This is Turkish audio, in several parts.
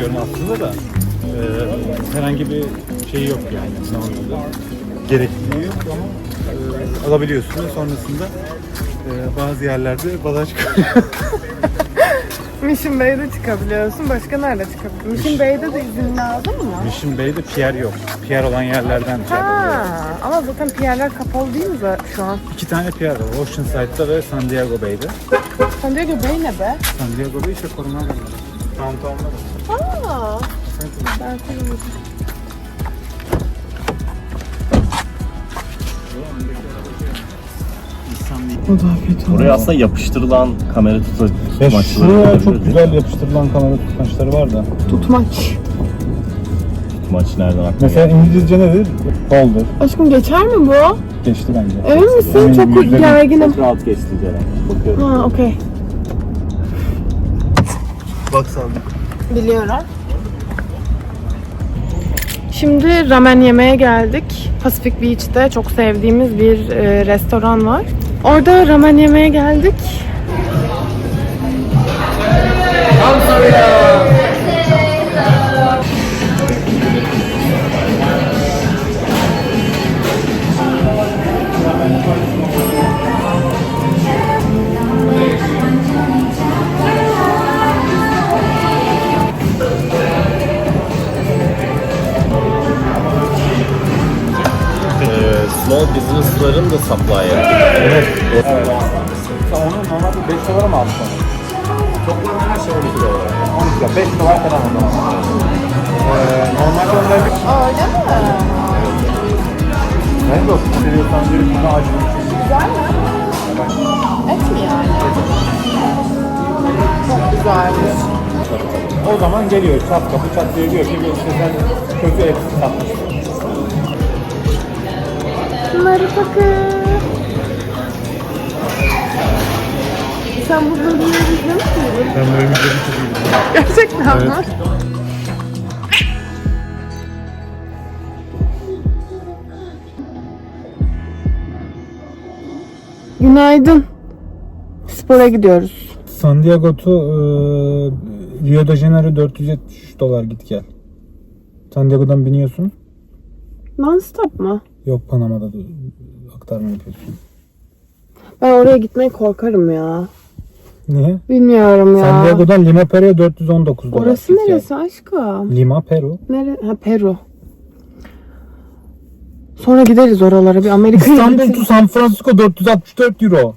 istiyorum aslında da e, herhangi bir şey yok yani anlamda. Gerekliliği yok ama e, alabiliyorsunuz. Sonrasında e, bazı yerlerde balığa çıkıyor. Mission Bay'de çıkabiliyorsun. Başka nerede çıkabiliyorsun? Mission Bay'de de izin lazım mı? Mission Bay'de pier yok. Pier olan yerlerden şey Ha, ama zaten pierler kapalı değil mi za- şu an? İki tane pier var. Oceanside'da ve San Diego Bay'de. San Diego Bay ne be? San Diego Bay işte koruma bölgesi. Aa, ben tanımadım. Buraya aslında yapıştırılan kamera tuta- Ya tutmaçları şuraya çok güzel yapıştırılan kamera tutmaçları var da. Tutmaç. Tutmaç nereden aklıma Mesela geldi? İngilizce nedir? Holder. Aşkım geçer mi bu? Geçti bence. Emin misin? Çok yüzde bin. gerginim. Çok rahat geçti Ceren. Bakıyorum. Ha, okey. Bak sandım. Biliyorum. Şimdi ramen yemeye geldik. Pacific Beach'te çok sevdiğimiz bir e, restoran var. Orada ramen yemeye geldik. Small business'ların da supply'ı. Evet. Onu normalde 5 dolara mı almış onu? Toplam her şey 12 dolar. 12 dolar. 5 dolar falan o zaman. Ee, normalde onlar bir... Öyle mi? Ben de olsun. Seviyorsan diyorum bunu acı. Güzel mi? Et mi yani? Çok güzelmiş. O zaman geliyor çat kapı çat diye diyor ki bu işte sen kötü et satmışsın. Bakın. Sen bu bölümleri izlemiş miydin? Ben şey değilim. Gerçekten mi? Evet. Günaydın. Spora gidiyoruz. San Diego to e, Rio de Janeiro 473 dolar git gel. San Diego'dan biniyorsun. Non-stop mı? Yok Panama'da da aktarma yapıyorsun. Ben oraya gitmeye korkarım ya. Niye? Bilmiyorum ya. San Diego'dan Lima Peru'ya 419 dolar. Orası gel. neresi aşkım? Lima Peru. Nere? Ha Peru. Sonra gideriz oralara bir Amerika İstanbul to San Francisco 464 euro.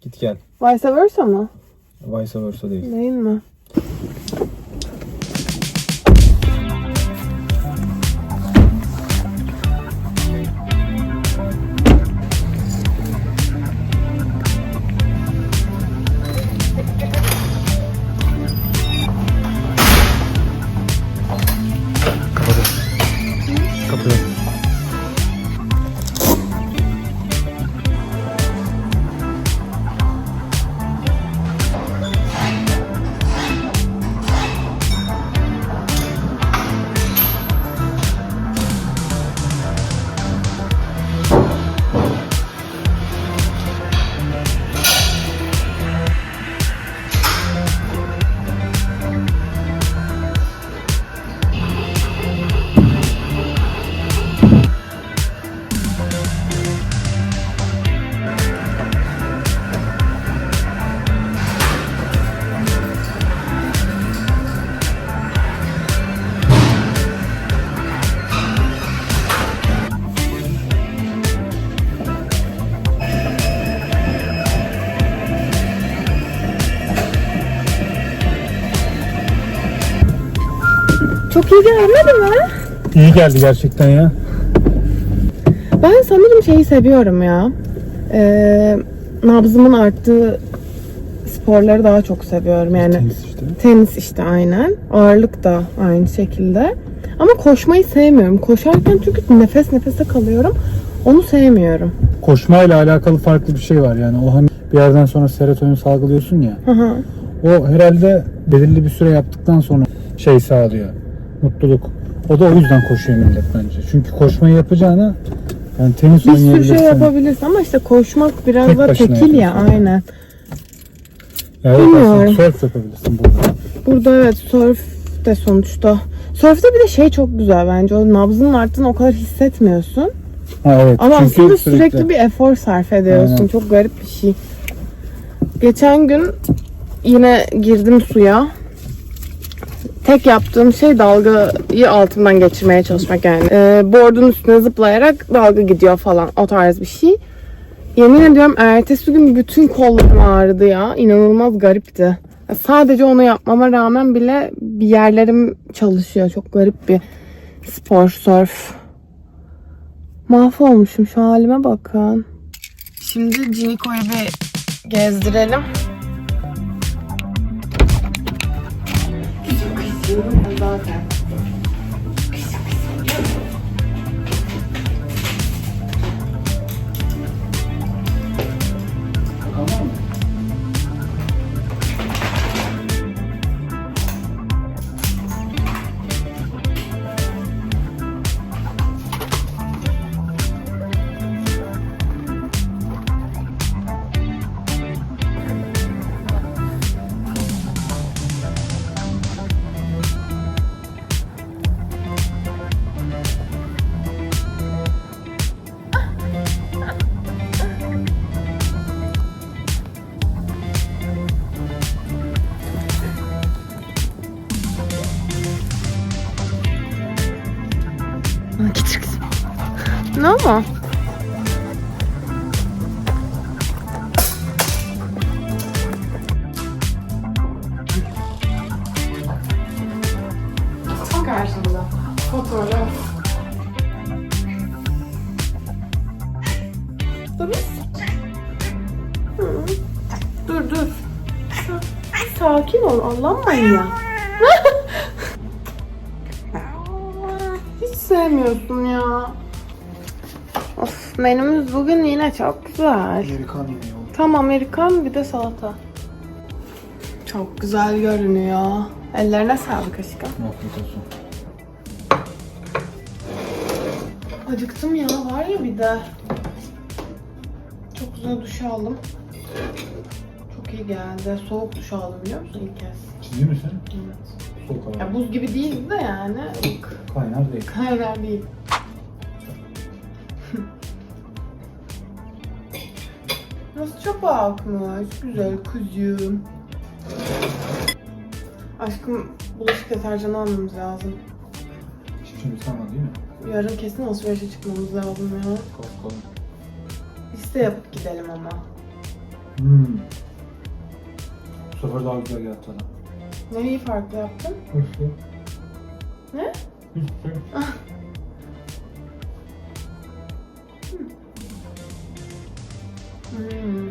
Git gel. Vice versa mı? Vice versa değil. Değil mi? İyi gelmedi mi? İyi geldi gerçekten ya. Ben sanırım şeyi seviyorum ya. Ee, nabzımın arttığı sporları daha çok seviyorum yani. Tenis işte. Tenis işte aynen. Ağırlık da aynı şekilde. Ama koşmayı sevmiyorum. Koşarken çünkü nefes nefese kalıyorum. Onu sevmiyorum. Koşmayla alakalı farklı bir şey var yani. O hani bir yerden sonra serotonin salgılıyorsun ya. Hı hı. O herhalde belirli bir süre yaptıktan sonra şey sağlıyor. Mutluluk. O da o yüzden koşuyor millet bence. Çünkü koşmayı yapacağına yani tenis Bir sürü oynayabilirsin. şey yapabilirsin ama işte koşmak biraz Tek da başına tekil ya yapıyorsun. aynen. Evet, Bilmiyorum. surf yapabilirsin burada. Burada evet surf de sonuçta. Surf'te bir de şey çok güzel bence. O nabzının arttığını o kadar hissetmiyorsun. Ha, evet. Ama Çünkü aslında sürekli... bir efor sarf ediyorsun. Aynen. Çok garip bir şey. Geçen gün yine girdim suya. Tek yaptığım şey dalgayı altından geçirmeye çalışmak yani. Ee, board'un üstüne zıplayarak dalga gidiyor falan. O tarz bir şey. Yemin ediyorum ertesi gün bütün kollarım ağrıdı ya. İnanılmaz garipti. Sadece onu yapmama rağmen bile bir yerlerim çalışıyor. Çok garip bir spor, surf. Mahvolmuşum şu halime bakın. Şimdi Ciniko'yu bir gezdirelim. Zaten. Ne ama? Tam karşımda. Fotoğraf. Dur. Dur dur. Sakin ol Allah'ım ya. Hiç sevmiyorsun ya. Menümüz bugün yine çok güzel. Amerikan yemeği oldu. Tam Amerikan bir de salata. Çok güzel görünüyor. Ellerine sağlık aşkım. Afiyet olsun. Acıktım ya var ya bir de. Çok güzel duş aldım. Çok iyi geldi. Soğuk duş aldım biliyor musun ilk kez? Ciddi misin? Evet. Soğuk hava. Ya buz gibi değildi de yani. Kaynar değil. Kaynar değil. Nasıl çöpe akmış? Güzel kuzum. Aşkım bulaşık deterjanı almamız lazım. Şimdi sana değil mi? Yarın kesin alışverişe çıkmamız lazım ya. Kalkalım. Liste yapıp gidelim ama. Hmm. Bu sefer daha güzel geldi sana. Nereyi farklı yaptın? Hırslı. Ne? Hırslı. Hmm.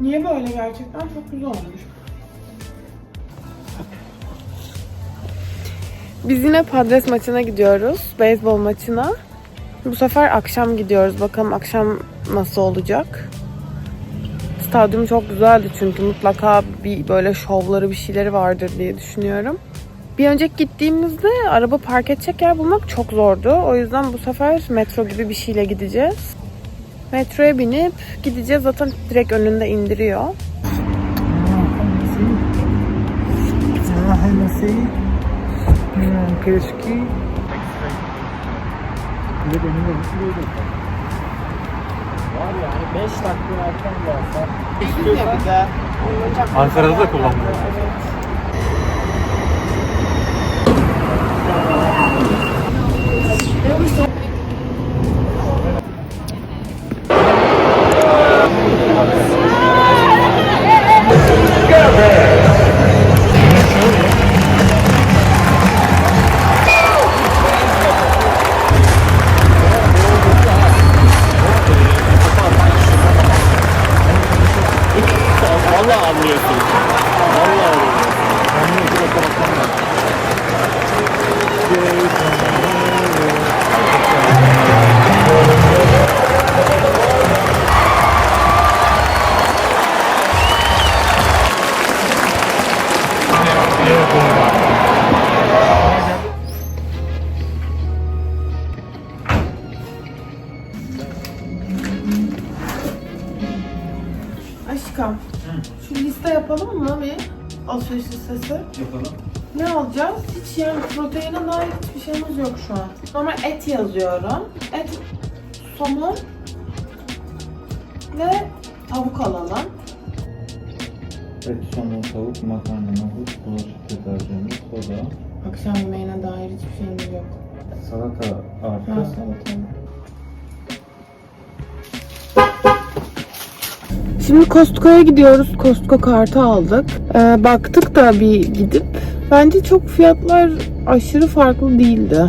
Niye böyle gerçekten? Çok güzel olmuş. Biz yine Padres maçına gidiyoruz. Beyzbol maçına. Bu sefer akşam gidiyoruz. Bakalım akşam nasıl olacak. Stadyum çok güzeldi çünkü mutlaka bir böyle şovları bir şeyleri vardır diye düşünüyorum. Bir önceki gittiğimizde araba park edecek yer bulmak çok zordu. O yüzden bu sefer metro gibi bir şeyle gideceğiz. Metroya binip gideceğiz. Zaten direkt önünde indiriyor. Keşke. Bir de benim de Var yani 5 dakika erken gelsen. Ankara'da da kullanmıyor. Valla et yazıyorum. Et, somon ve tavuk alalım. Et, somon, tavuk, makarna, nohut, bulaşık deterjanı, soda, Akşam yemeğine dair hiçbir şeyimiz yok. salata Ha, artı. salata. Şimdi Costco'ya gidiyoruz. Costco kartı aldık. Ee, baktık da bir gidip. Bence çok fiyatlar aşırı farklı değildi.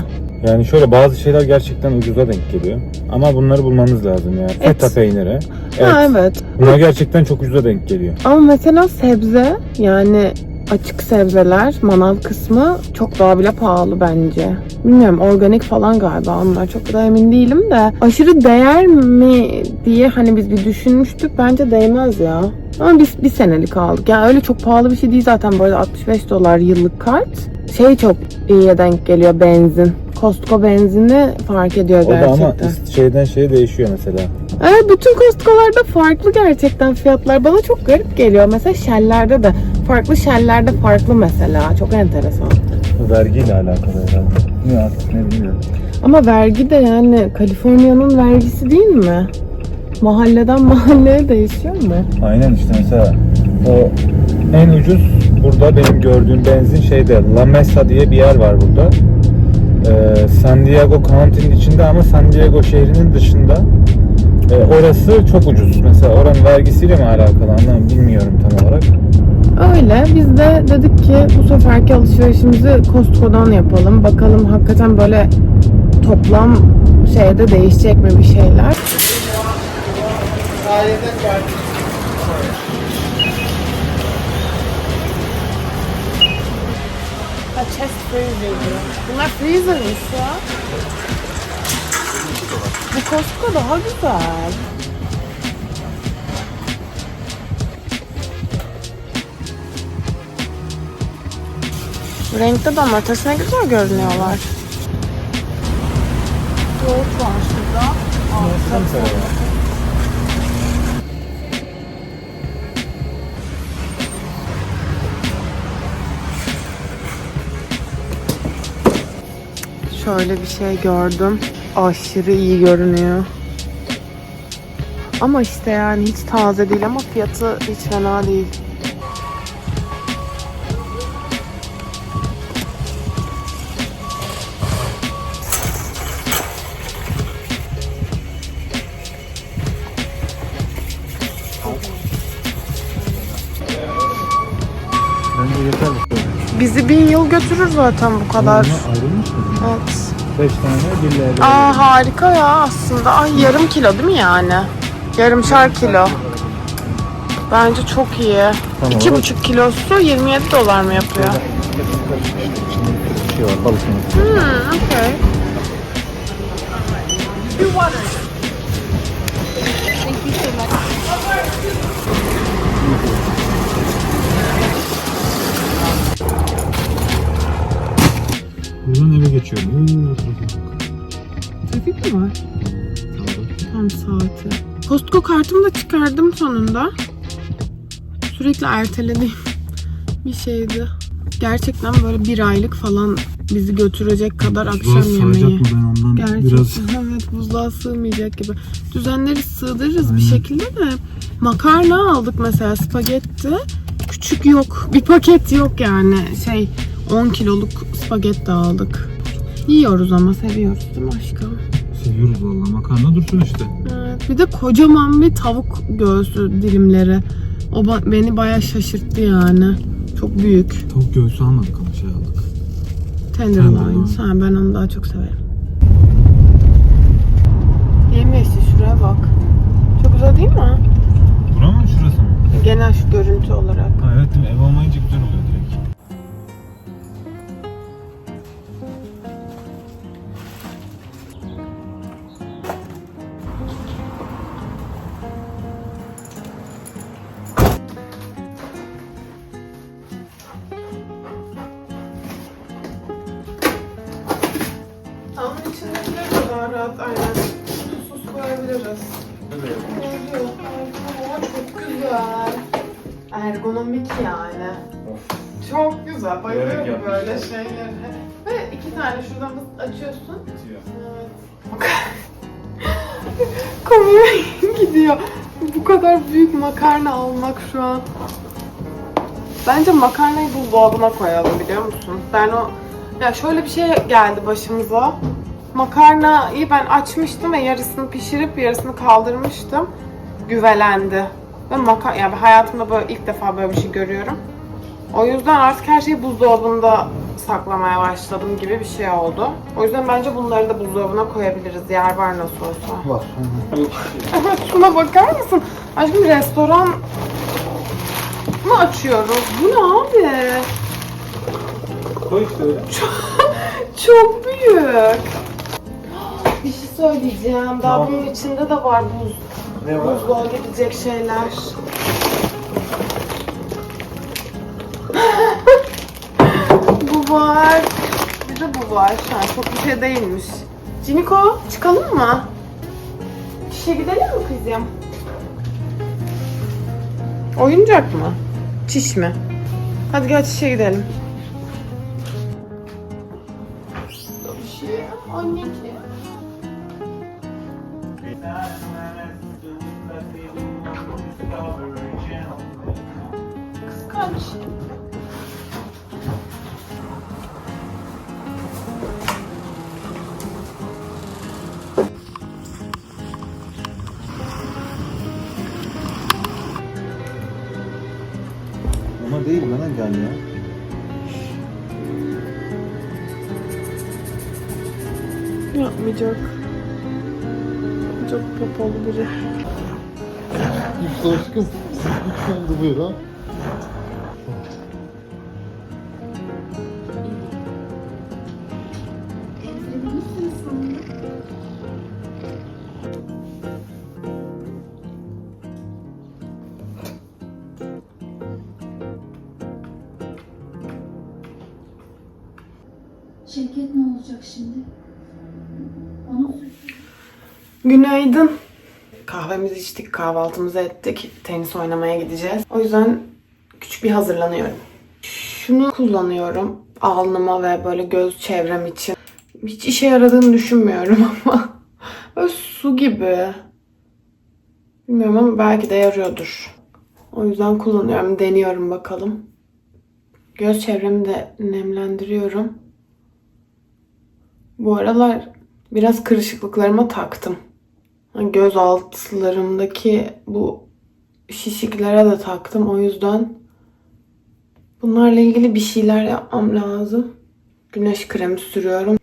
Yani şöyle bazı şeyler gerçekten ucuza denk geliyor. Ama bunları bulmanız lazım ya. Feta peyniri. Ha Et. evet. Bunlar gerçekten çok ucuza denk geliyor. Ama mesela sebze yani açık sebzeler manav kısmı çok daha bile pahalı bence. Bilmiyorum organik falan galiba onlar çok da emin değilim de aşırı değer mi diye hani biz bir düşünmüştük bence değmez ya. Ama biz bir senelik aldık. Yani öyle çok pahalı bir şey değil zaten böyle 65 dolar yıllık kart. Şey çok iyiye denk geliyor benzin. Costco benzini fark ediyor O da gerçekten. ama ist- şeyden şeye değişiyor mesela. Evet bütün Costco'larda farklı gerçekten fiyatlar. Bana çok garip geliyor. Mesela Shell'lerde de farklı Shell'lerde farklı mesela. Çok enteresan. Vergiyle alakalı herhalde. Ne artık ne bilmiyorum. Ama vergi de yani Kaliforniya'nın vergisi değil mi? Mahalleden mahalleye değişiyor mu? Aynen işte mesela o en ucuz burada benim gördüğüm benzin şeyde La Mesa diye bir yer var burada. Ee, San Diego County'nin içinde ama San Diego şehrinin dışında. Ee, orası çok ucuz. Mesela oranın vergisiyle mi alakalı anlamı bilmiyorum tam olarak. Öyle. Biz de dedik ki bu seferki alışverişimizi Costco'dan yapalım. Bakalım hakikaten böyle toplam şeyde değişecek mi bir şeyler. Ha chest freezer diyor. Bunlar freezermiş ya. Bu Costco daha güzel. Renkte domates ne güzel görünüyorlar. Yoğurt var şurada. Altta Şöyle bir şey gördüm. Aşırı iyi görünüyor. Ama işte yani hiç taze değil ama fiyatı hiç fena değil. Bence yeterli. Bizi bin yıl götürür zaten bu kadar. ayrılmış mı? Evet. 5 tane 1 lira. Aa harika ya aslında. Ay yarım kilo değil mi yani? Yarımşar kilo. Bence çok iyi. Tamam, İki orası- buçuk kilosu 27 dolar mı yapıyor? Bir şey var balık. Hmm, okay. Eve geçiyorum. Oo, Trafik mi var? Tam saati. Costco kartımı da çıkardım sonunda. Sürekli ertelediğim bir şeydi. Gerçekten böyle bir aylık falan bizi götürecek kadar akşam yemeği. ben ondan Gerçekten evet buzluğa sığmayacak gibi. Düzenleri sığdırırız bir Aynen. şekilde de. Makarna aldık mesela spagetti. Küçük yok. Bir paket yok yani. Şey 10 kiloluk spagetti aldık. Yiyoruz ama seviyoruz değil mi aşkım? Seviyoruz valla makarna dursun işte. Evet, bir de kocaman bir tavuk göğsü dilimleri. O ba- beni bayağı şaşırttı yani. Çok büyük. Tavuk göğsü almadık ama şey aldık. Tenderloins. Ha, ben onu daha çok severim. Yemyeşil şuraya bak. Çok güzel değil mi? Bura mı şurası mı? Genel şu görüntü olarak. Ha, evet değil mi? Ev olmayınca güzel oluyor Ergonomik yani. Of. Çok güzel. Bilerek Bayılıyorum yapmışlar. böyle şeylere. Ve iki tane şuradan açıyorsun. Komiye gidiyor. Bu kadar büyük makarna almak şu an. Bence makarnayı buzdolabına koyalım biliyor musun? Ben o... Ya şöyle bir şey geldi başımıza. Makarnayı ben açmıştım ve yarısını pişirip yarısını kaldırmıştım. Güvelendi. Ve makar yani hayatımda böyle ilk defa böyle bir şey görüyorum. O yüzden artık her şeyi buzdolabında saklamaya başladım gibi bir şey oldu. O yüzden bence bunları da buzdolabına koyabiliriz. Yer var nasıl olsa. Var. Evet şuna bakar mısın? Aşkım restoran mı açıyoruz? Bu ne abi? Koy işte öyle. Çok büyük. Bir şey söyleyeceğim. Daha bunun içinde de var buz. Ne var? Buzluğa gidecek şeyler. bu var. Bir de bu var. Ha, çok bir şey değilmiş. Ciniko çıkalım mı? İşe gidelim mi kızım? Oyuncak mı? Çiş mi? Hadi gel çişe gidelim. Anneciğim. Gel ya. Yapmayacak. Çok popolu biri. Aşkım lütfen de buyur ha. Şevket ne olacak şimdi? Onu Günaydın. Kahvemizi içtik, kahvaltımızı ettik. Tenis oynamaya gideceğiz. O yüzden küçük bir hazırlanıyorum. Şunu kullanıyorum alnıma ve böyle göz çevrem için. Hiç işe yaradığını düşünmüyorum ama. Böyle su gibi. Bilmiyorum ama belki de yarıyordur. O yüzden kullanıyorum. Deniyorum bakalım. Göz çevremi de nemlendiriyorum. Bu aralar biraz kırışıklıklarıma taktım. Göz altlarımdaki bu şişiklere de taktım. O yüzden bunlarla ilgili bir şeyler yapmam lazım. Güneş kremi sürüyorum.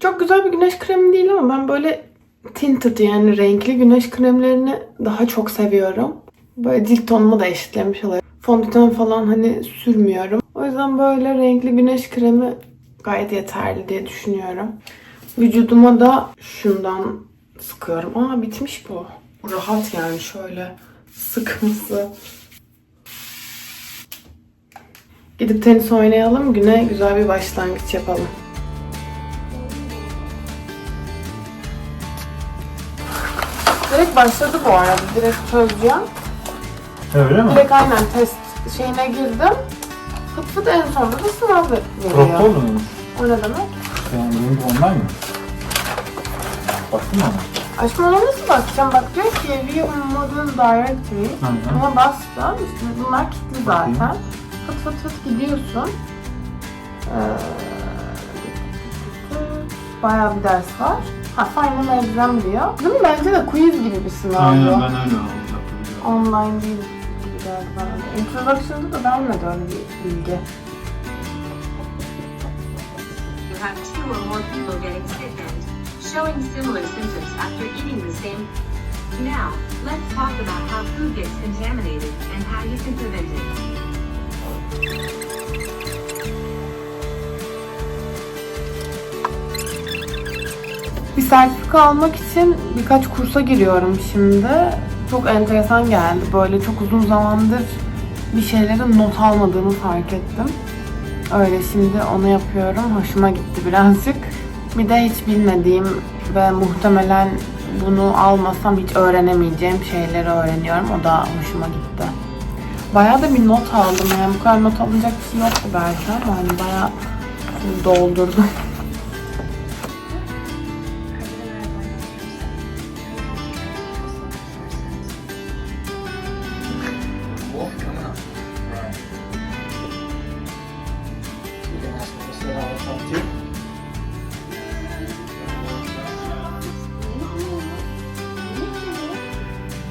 Çok güzel bir güneş kremi değil ama ben böyle tinted yani renkli güneş kremlerini daha çok seviyorum. Böyle cilt tonumu da eşitlemiş oluyor. Fondöten falan hani sürmüyorum. O yüzden böyle renkli güneş kremi gayet yeterli diye düşünüyorum. Vücuduma da şundan sıkıyorum. Aa bitmiş bu. Rahat yani şöyle sıkması. Gidip tenis oynayalım. Güne güzel bir başlangıç yapalım. Direkt başladı bu arada. Direkt çözeceğim. Öyle mi? Direkt aynen test şeyine girdim. Fıt fıt en sonunda da sınav veriyor. Propol mu? O ne demek? Yani benim online mı? Baktın mı ona? Aşkım ona nasıl bakacağım? Bak diyor ki view modern directory. Hı hı. Ona bastım. İşte bunlar kilitli Bakayım. zaten. Fıt fıt fıt gidiyorsun. Ee, bayağı bir ders var. Ha final exam diyor. Değil mi? Bence de quiz gibi bir sınav bu. Aynen ben öyle olacaktım. Online değil da. Introduction'da da vermedi öyle bir bilgi. You have two or more people getting sick and showing similar symptoms after eating the same. Now, let's talk about how food gets contaminated and how you can prevent it. Bir sertifika almak için birkaç kursa giriyorum şimdi. Çok enteresan geldi. Böyle çok uzun zamandır bir şeylerin not almadığımı fark ettim. Öyle şimdi onu yapıyorum. Hoşuma gitti birazcık. Bir de hiç bilmediğim ve muhtemelen bunu almasam hiç öğrenemeyeceğim şeyleri öğreniyorum. O da hoşuma gitti. Bayağı da bir not aldım yani bu kadar not alınacak bir şey yoktu belki ama hani bayağı doldurdum.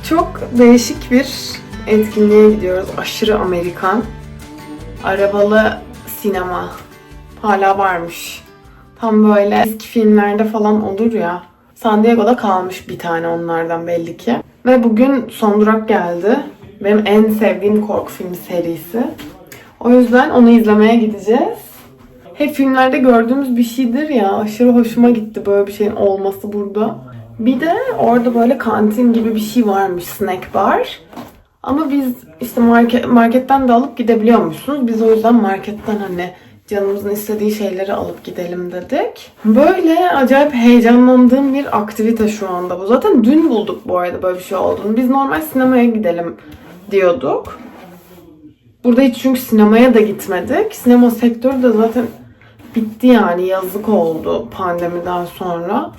Çok değişik bir etkinliğe gidiyoruz. Aşırı Amerikan. Arabalı sinema. Hala varmış. Tam böyle eski filmlerde falan olur ya. San Diego'da kalmış bir tane onlardan belli ki. Ve bugün son durak geldi. Benim en sevdiğim korku filmi serisi. O yüzden onu izlemeye gideceğiz. Hep filmlerde gördüğümüz bir şeydir ya. Aşırı hoşuma gitti böyle bir şeyin olması burada. Bir de orada böyle kantin gibi bir şey varmış. Snack bar. Ama biz işte market, marketten de alıp gidebiliyormuşsunuz. Biz o yüzden marketten hani canımızın istediği şeyleri alıp gidelim dedik. Böyle acayip heyecanlandığım bir aktivite şu anda bu. Zaten dün bulduk bu arada böyle bir şey olduğunu. Biz normal sinemaya gidelim diyorduk. Burada hiç çünkü sinemaya da gitmedik. Sinema sektörü de zaten bitti yani yazık oldu pandemiden sonra.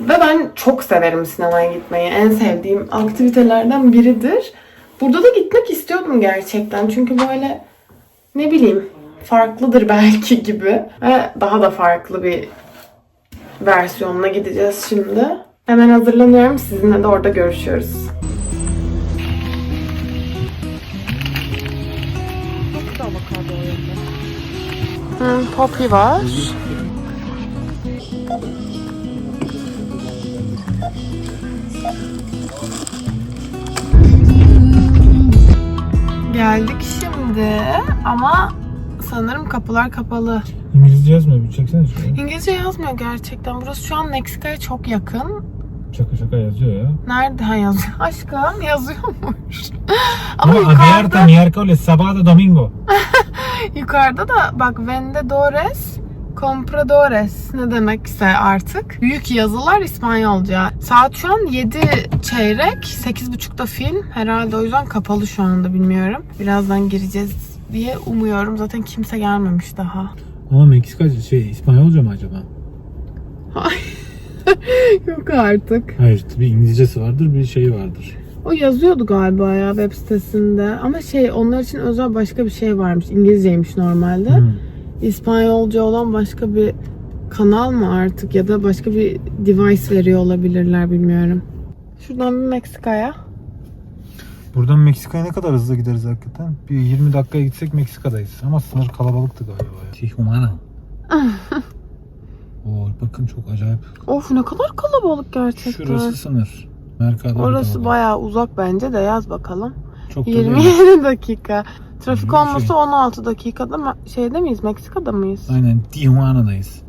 Ve ben çok severim sinemaya gitmeyi. En sevdiğim aktivitelerden biridir. Burada da gitmek istiyordum gerçekten. Çünkü böyle ne bileyim farklıdır belki gibi. Ve daha da farklı bir versiyonuna gideceğiz şimdi. Hemen hazırlanıyorum. Sizinle de orada görüşüyoruz. Hmm, Poppy var. Geldik şimdi ama sanırım kapılar kapalı. İngilizce yazmıyor bir çeksene şuraya. İngilizce yazmıyor gerçekten. Burası şu an Meksika'ya çok yakın. Şaka şaka yazıyor ya. Nerede ha yazıyor? Aşkım yazıyormuş. ama yukarıda, abierta miércoles, sábado, domingo. yukarıda da bak vendedores compradores ne demekse artık. Büyük yazılar İspanyolca. Saat şu an 7 çeyrek. 8.30'da film. Herhalde o yüzden kapalı şu anda bilmiyorum. Birazdan gireceğiz diye umuyorum. Zaten kimse gelmemiş daha. Ama Meksika şey İspanyolca mı acaba? Yok artık. Hayır bir İngilizcesi vardır bir şey vardır. O yazıyordu galiba ya web sitesinde. Ama şey onlar için özel başka bir şey varmış. İngilizceymiş normalde. Hmm. İspanyolca olan başka bir kanal mı artık ya da başka bir device veriyor olabilirler bilmiyorum. Şuradan bir Meksika'ya. Buradan Meksika'ya ne kadar hızlı gideriz hakikaten? Bir 20 dakikaya gitsek Meksika'dayız. Ama sınır kalabalıktı galiba. ya. Tijuana. Oo, bakın çok acayip. Of ne kadar kalabalık gerçekten. Şurası sınır. Mercado Orası bayağı uzak bence de yaz bakalım. Çok da değil. 27 dakika. Trafik Hı, olmasa şey. 16 dakikada mı şeyde miyiz? Meksika'da mıyız? Aynen Tijuana'dayız.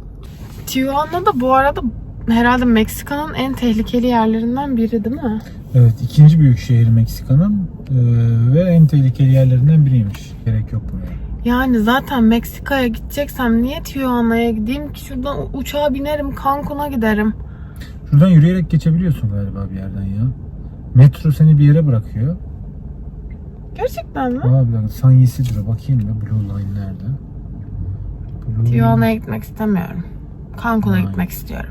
Tijuana da bu arada herhalde Meksika'nın en tehlikeli yerlerinden biri değil mi? Evet ikinci büyük şehir Meksika'nın eee, ve en tehlikeli yerlerinden biriymiş. Gerek yok buraya. Yani zaten Meksika'ya gideceksem niye Tijuana'ya gideyim ki? Şuradan uçağa binerim, Cancun'a giderim. Şuradan yürüyerek geçebiliyorsun galiba bir yerden ya. Metro seni bir yere bırakıyor. Gerçekten mi? Aa bir dakika San Isidro bakayım da Blue Line nerede? Blue... Tijuana'ya gitmek istemiyorum. Cancun'a gitmek istiyorum.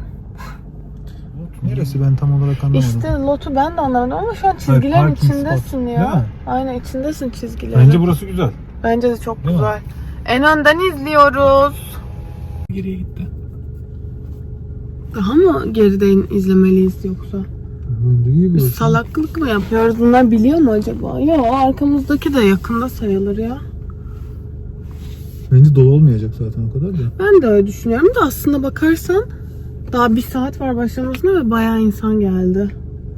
Neresi ben tam olarak anlamadım. İşte Lot'u ben de anlamadım ama şu an çizgilerin spot. içindesin Değil ya. mi? Aynen içindesin çizgilerin. Bence burası güzel. Bence de çok Değil mi? güzel. En önden izliyoruz. Geriye gitti. Daha mı geriden izlemeliyiz yoksa? Biz salaklık mı yapıyoruz? Bunlar biliyor mu acaba? Yok arkamızdaki de yakında sayılır ya. Bence dolu olmayacak zaten o kadar da. Ben de öyle düşünüyorum da aslında bakarsan daha bir saat var başlamasına ve bayağı insan geldi.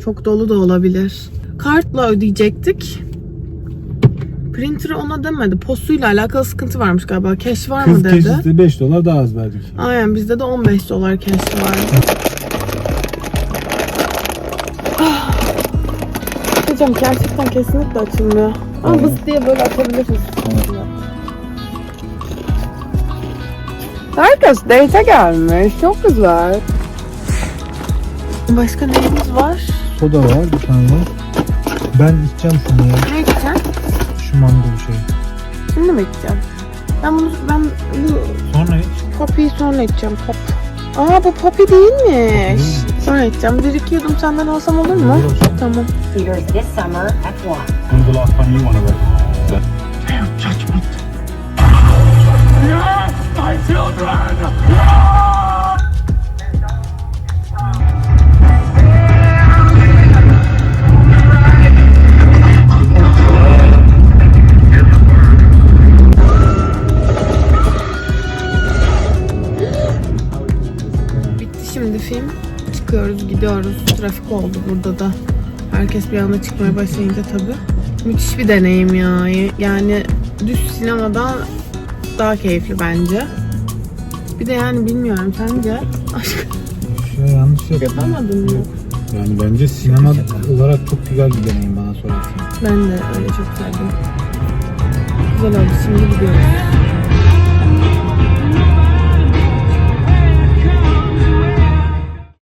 Çok dolu da olabilir. Kartla ödeyecektik. Printer ona demedi. Postuyla alakalı sıkıntı varmış galiba. Cash var mı Kız dedi. keşiste 5 dolar daha az verdik. Aynen bizde de 15 dolar cash var. Hocam gerçekten kesinlikle açılmıyor. Ama bız diye böyle atabiliriz. Herkes date gelmiş. Çok güzel. Başka neyimiz var? Soda var bir tane. Ben içeceğim şunu ya. Ne gideceksin? Şu mangolu şey. Şimdi mi içeceğim? Ben bunu ben bu Sonra hiç. Poppy'yi sonra içeceğim. Pop. Aa bu Poppy değilmiş. Sonra içeceğim. Bir iki yudum senden alsam olur mu? Olur. Tamam. theaters this summer at 1. When's the last time you wanna go? Bitti burada da. Herkes bir anda çıkmaya başlayınca tabii. Müthiş bir deneyim ya. Yani düz sinemadan daha keyifli bence. Bir de yani bilmiyorum sence aşk Şey yanlış yok. yapamadın mı? Yani bence sinema olarak çok güzel bir deneyim bana sorarsan. Ben de öyle çok sevdim. Güzel oldu. Şimdi gidiyoruz.